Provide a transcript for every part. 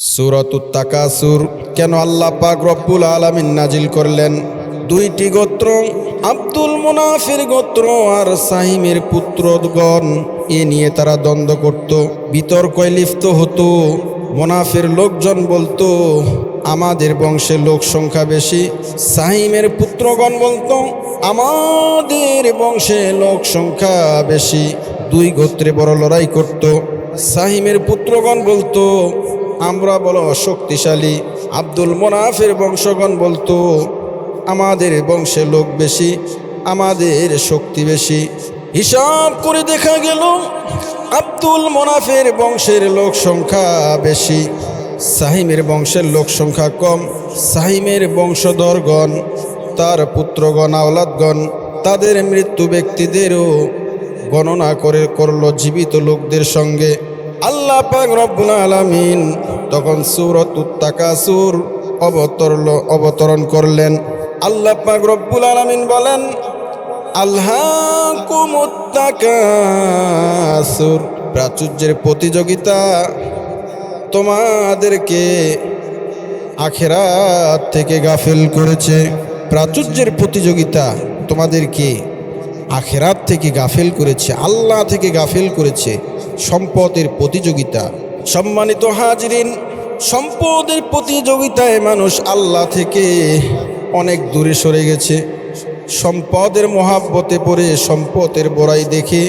সুরতুত তাকাসুর কেন আল্লাহ পাক রব্বুল আলামিন নাজিল করলেন? দুইটি গোত্র, আব্দুল মুনাফির গোত্র আর সাহিমের পুত্রগণ, এ নিয়ে তারা দ্বন্দ্ব করত। বিতর্কয় লিপ্ত হতো। মুনাফির লোকজন বলতো, আমাদের বংশে লোক সংখ্যা বেশি। সাহিমের পুত্রগণ বলতো, আমাদের বংশে লোক সংখ্যা বেশি। দুই গোত্রে বড় লড়াই করত। সাহিমের পুত্রগণ বলতো আমরা বলো শক্তিশালী। আব্দুল মোনাফের বংশগণ বলতো, আমাদের বংশে লোক বেশি, আমাদের শক্তি বেশি। হিসাব করে দেখা গেল, আব্দুল মোনাফের বংশের লোক সংখ্যা বেশি। সাহিমের বংশের লোক সংখ্যা কম। সাহিমের বংশধরগণ, তার পুত্রগণ, আওলাদগণ, তাদের মৃত্যু ব্যক্তিদেরও গণনা করে করল জীবিত লোকদের সঙ্গে। আল্লাহ পাক রব্বুল আলামিন তখন সুরত উত্তাকাসুর অবতরল, অবতরণ করলেন। আল্লাহ পাক রব্বুল আলামিন বলেন আল্লাহ কুমুত্তাকাসুর প্রাচুর্যের প্রতিযোগিতা তোমাদেরকে আখেরাত থেকে গাফেল করেছে। প্রাচুর্যের প্রতিযোগিতা তোমাদেরকে আখেরাত থেকে গাফেল করেছে, আল্লাহ থেকে গাফেল করেছে। সম্পদের প্রতিযোগিতা। সম্মানিত হাজরিন, সম্পদের প্রতিযোগিতায় মানুষ আল্লাহ থেকে অনেক দূরে সরে গেছে। সম্পদের মহাব্বতে পড়ে সম্পদের বড়াই দেখে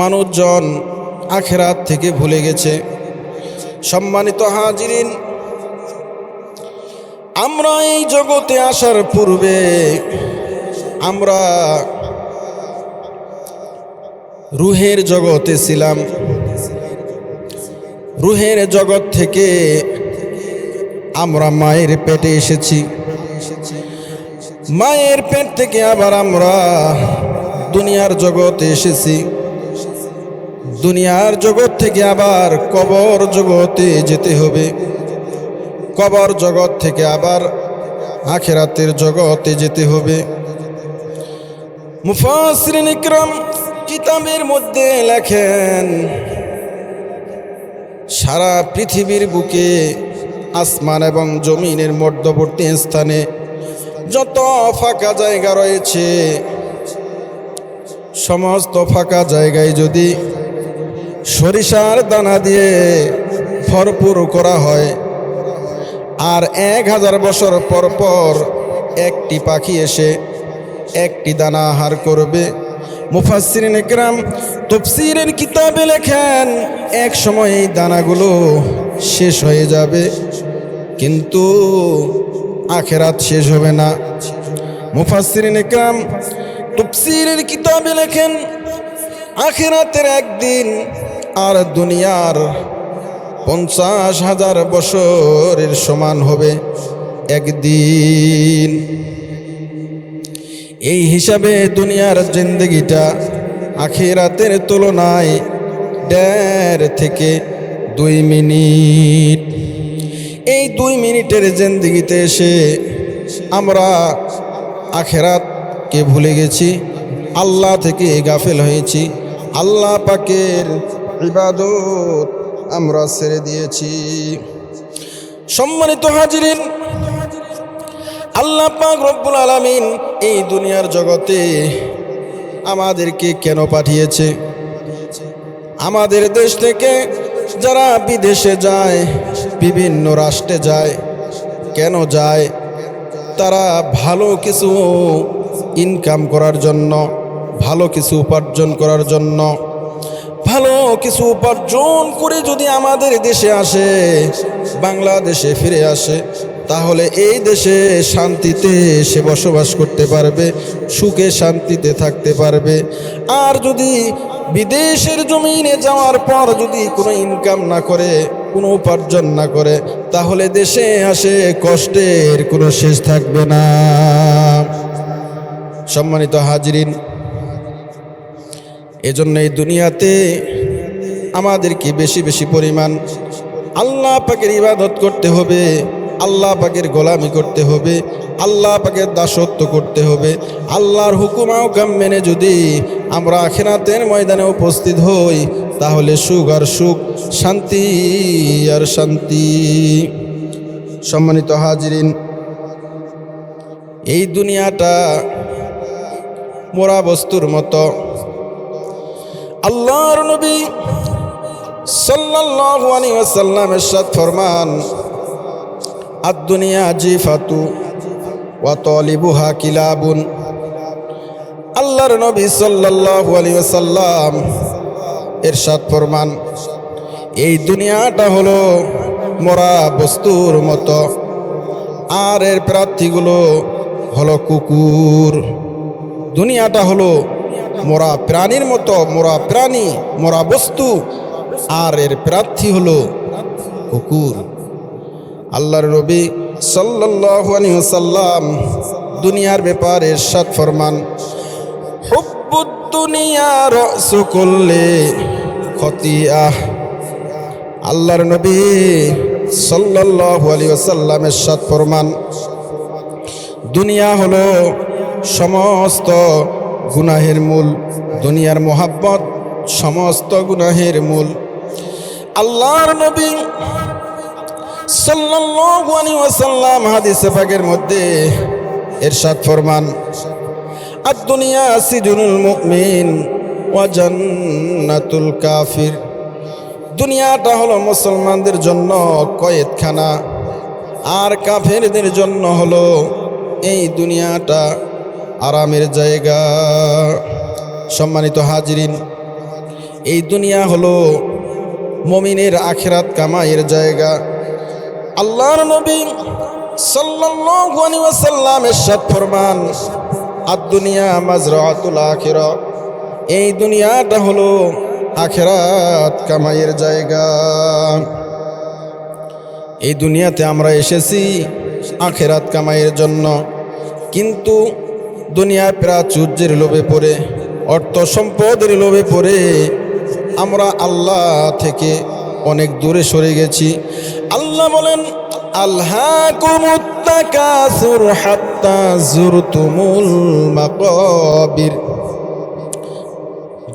মানুষজন আখেরাত থেকে ভুলে গেছে। সম্মানিত হাজিরিন, আমরা এই জগতে আসার পূর্বে আমরা রুহের জগতে ছিলাম। রুহের জগৎ থেকে আমরা মায়ের পেটে এসেছি। মায়ের পেট থেকে আবার আমরা দুনিয়ার জগতে এসেছি। দুনিয়ার জগৎ থেকে আবার কবর জগতে যেতে হবে। কবর জগৎ থেকে আবার আখেরাতের জগতে যেতে হবে। মুফাসরিন ইকরাম কিতাবের মধ্যে লেখেন, সারা পৃথিবীর বুকে আসমান এবং জমিনের মধ্যবর্তী স্থানে যত ফাঁকা জায়গা রয়েছে, সমস্ত ফাঁকা জায়গায় যদি সরিষার দানা দিয়ে ভরপুর করা হয়, আর এক হাজার বছর পর পর একটি পাখি এসে একটি দানা আহার করবে মুফাসসিরিন একরাম তফসিরের কিতাবে লেখেন, এক সময় এই দানাগুলো শেষ হয়ে যাবে, কিন্তু আখেরাত শেষ হবে না। মুফাসসিরিন একরাম তফসিরের কিতাবে লেখেন, আখেরাতের একদিন আর দুনিয়ার পঞ্চাশ হাজার বছরের সমান হবে একদিন। এই হিসাবে দুনিয়ার জিন্দগিটা আখেরাতের তুলনায় দেড় থেকে দুই মিনিট। এই দুই মিনিটের জিন্দগিতে এসে আমরা আখেরাতকে ভুলে গেছি, আল্লাহ থেকে গাফেল হয়েছি, আল্লাহ পাকের ইবাদত আমরা ছেড়ে দিয়েছি। সম্মানিত হাজিরিন আল্লাহ পাক রব্বুল আলামিন এই দুনিয়ার জগতে আমাদেরকে কেন পাঠিয়েছে? আমাদের দেশ থেকে যারা বিদেশে যায়, বিভিন্ন রাষ্ট্রে যায়, কেন যায়? তারা ভালো কিছু ইনকাম করার জন্য, ভালো কিছু উপার্জন করার জন্য, ভালো কিছু উপার্জন করে যদি আমাদের দেশে আসে, বাংলাদেশে ফিরে আসে তাহলে এই দেশে শান্তিতে সে বসবাস করতে পারবে, সুখে শান্তিতে থাকতে পারবে। আর যদি বিদেশের জমিনে যাওয়ার পর যদি কোনো ইনকাম না করে, কোনো উপার্জন না করে, তাহলে দেশে আসে কষ্টের কোনো শেষ থাকবে না। সম্মানিত হাজরিন এজন্য এই দুনিয়াতে আমাদেরকে বেশি বেশি পরিমাণ আল্লাহ পাকের ইবাদত করতে হবে। আল্লাহ পাকের গোলামি করতে হবে, আল্লাহ পাকের দাসত্ব করতে হবে। আল্লাহর হুকুম আহকাম মেনে যদি আমরা আখেরাতের ময়দানে উপস্থিত হই, তাহলে সুখ আর সুখ, শান্তি আর শান্তি। সম্মানিত হাজিরিন, এই দুনিয়াটা মোরা বস্তুর মতো। আল্লাহর নবী সাল্লাল্লাহু আলাইহি ওয়াসাল্লাম ইরশাদ ফরমান আদ-দুনিয়া জিফাতু ওয়া তালিবুহা কিলাবুন। আল্লাহর নবী সাল্লাল্লাহু আলাইহি ওয়াসাল্লাম ইরশাদ ফরমান, এই দুনিয়াটা হলো মরা বস্তুর মতো, আর এর প্রার্থীগুলো হলো কুকুর। দুনিয়াটা হলো মোরা প্রাণীর মতো, মোরা প্রাণী, মোরা বস্তু, আর এর প্রার্থী হলো কুকুর। আল্লাহর রবি সাল্লাল্লাহু দুনিয়ার ব্যাপারে ইরশাদ ফরমান আল্লাহর নবী ফরমান, দুনিয়া হলো সমস্ত গুনাহের মূল, দুনিয়ার মোহাব্বত সমস্ত গুনাহের মূল। আল্লাহর নবী সাল্লাল্লাহু আলাইহি ওয়াসাল্লাম হাদিসে পাকের মধ্যে ইরশাদ ফরমান, আদ-দুনিয়া সিজনুল মুমিন ওয়া জান্নাতুল কাফির। দুনিয়াটা হলো মুসলমানদের জন্য কয়েদখানা, আর কাফেরদের জন্য হলো এই দুনিয়াটা আরামের জায়গা। সম্মানিত হাজিরিন, এই দুনিয়া হলো মমিনের আখেরাত কামাইয়ের জায়গা। আল্লাহর নবী সাল্লাল্লাহু আলাইহি ওয়াসাল্লাম ফরমান, আদ-দুনিয়া মাজরাতুল আখিরা এই দুনিয়াটা হলো আখেরাত কামাইয়ের জায়গা। এই দুনিয়াতে আমরা এসেছি আখেরাত কামাইয়ের জন্য। কিন্তু দুনিয়ার প্রাচুর্যের লোভে পড়ে, অর্থ সম্পদের লোভে পড়ে আমরা আল্লাহ থেকে অনেক দূরে সরে গেছি। আল্লাহ বলেন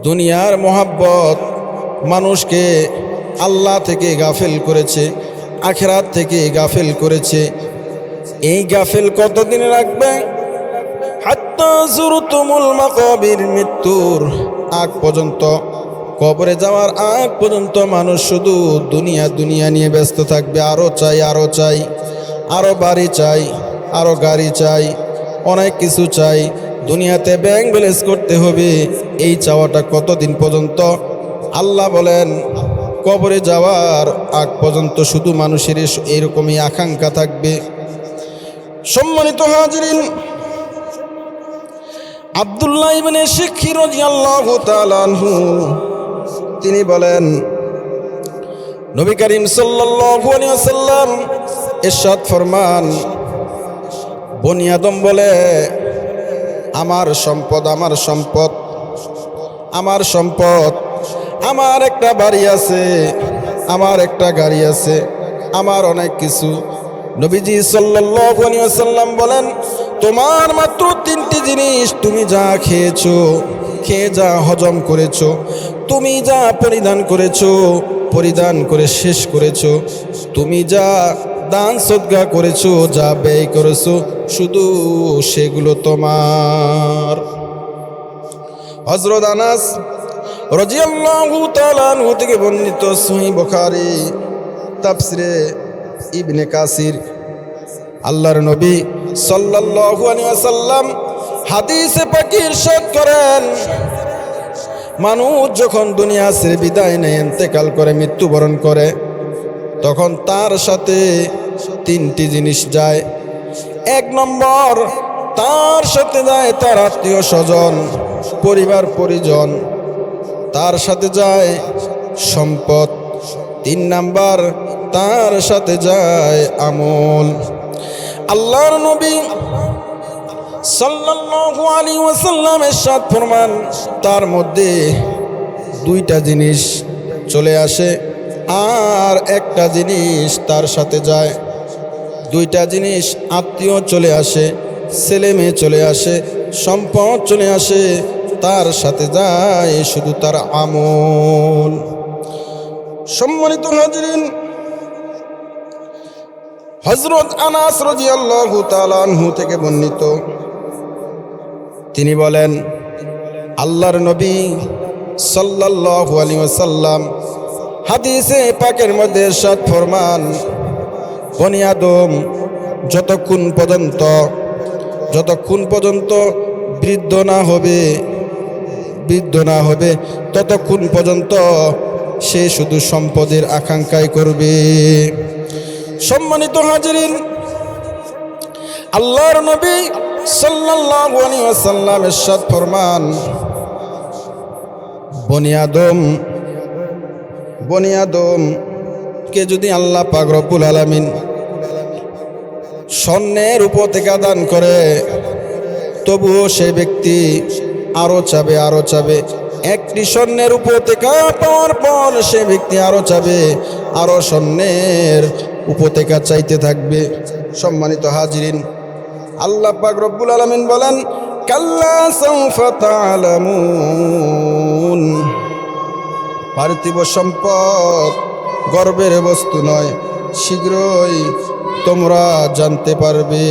দুনিয়ার মোহাব্বত মানুষকে আল্লাহ থেকে গাফেল করেছে, আখেরাত থেকে গাফেল করেছে। এই গাফেল কতদিন রাখবে? হাত্তা জুরতুমুল মাকাবির মৃত্যুর আগ পর্যন্ত। কবরে যাওয়ার আগ পর্যন্ত মানুষ শুধু দুনিয়া দুনিয়া নিয়ে ব্যস্ত থাকবে। আরও চাই আরও চাই আরও বাড়ি চাই আরও গাড়ি চাই, অনেক কিছু চাই। দুনিয়াতে ব্যাংক ব্যালেন্স করতে হবে, এই চাওয়াটা কতদিন পর্যন্ত? আল্লাহ বলেন, কবরে যাওয়ার আগ পর্যন্ত শুধু মানুষের এরকমই আকাঙ্ক্ষা থাকবে। সম্মানিত হাজরিন, আবদুল্লাহ ইবনে শিক্ষি রাদিয়াল্লাহু তাআলা আনহু তিনি বলেন, নবী করিম আলাইহি ইরশাদ ফরমান বনিয়াদম বলে, আমার সম্পদ আমার সম্পদ আমার সম্পদ, আমার একটা বাড়ি আছে, আমার একটা গাড়ি আছে, আমার অনেক কিছু। নবীজি আলাইহি বলেন, তোমার মাত্র তিনটি জিনিস তুমি যা খেয়েছো, খেয়ে যা হজম করেছ তুমি যা পরিধান করেছ, পরিধান করে শেষ করেছ। তুমি যা দান সদ্গা করেছ, যা ব্যয় করেছ, শুধু সেগুলো তোমার। হজরত আনাস রাজিয়াল্লাহু তাআলা থেকে বর্ণিত সহিহ বুখারী তাফসিরে ইবনে কাসির, আল্লাহর নবী সাল্লাল্লাহু আলাইহি ওয়াসাল্লাম হাদিসে পাকি ইরশাদ করেন মানুষ যখন দুনিয়া ছেড়ে বিদায় নেয়, ইন্তেকাল করে, মৃত্যুবরণ করে, তখন তার সাথে তিনটি জিনিস যায়। এক নম্বর, তার সাথে যায় তার আত্মীয় স্বজন, পরিবার পরিজন। তার সাথে যায় সম্পদ। তিন নাম্বার, তার সাথে যায় আমল। আল্লাহর নবী সাল্লাল্লাহু আলাইহি ওয়াসাল্লাম এরশাদ ফরমান, তার মধ্যে দুইটা জিনিস চলে আসে আর একটা জিনিস তার সাথে যায়। দুইটা জিনিস আত্মীয় চলে আসে, ছেলে মেয়ে চলে আসে, সম্পদ চলে আসে, তার সাথে যায় শুধু তার আমল। সম্মানিত হাজরিন হজরত আনাস রাদিয়াল্লাহু তাআলা আনহু থেকে বর্ণিত তিনি বলেন, আল্লাহর নবী ওয়াসাল্লাম হাদিসে পাকের মধ্যে সাত ফরমান, বনি আদম যতক্ষণ পর্যন্ত যতক্ষণ পর্যন্ত বৃদ্ধ না হবে, বৃদ্ধ না হবে, ততক্ষণ পর্যন্ত সে শুধু সম্পদের আকাঙ্ক্ষাই করবে। সম্মানিত হাজিরিন, আল্লাহর নবী ফরমান কে যদি আল্লাহ পাক রব্বুল আলামিন স্বর্ণের উপর থেকে দান করে, তবুও সেই ব্যক্তি আরও চাবে আরও চাবে। একটি স্বর্ণের উপর থেকে পাওয়ার পর সে ব্যক্তি আরও চাবে, আরও স্বর্ণের উপত্যকা চাইতে থাকবে। সম্মানিত হাজিরিন আল্লাহ পাক রব্বুল আলমিন বলেন, কাল্লা পার্থিব সম্পদ গর্বের বস্তু নয়, শীঘ্রই তোমরা জানতে পারবে।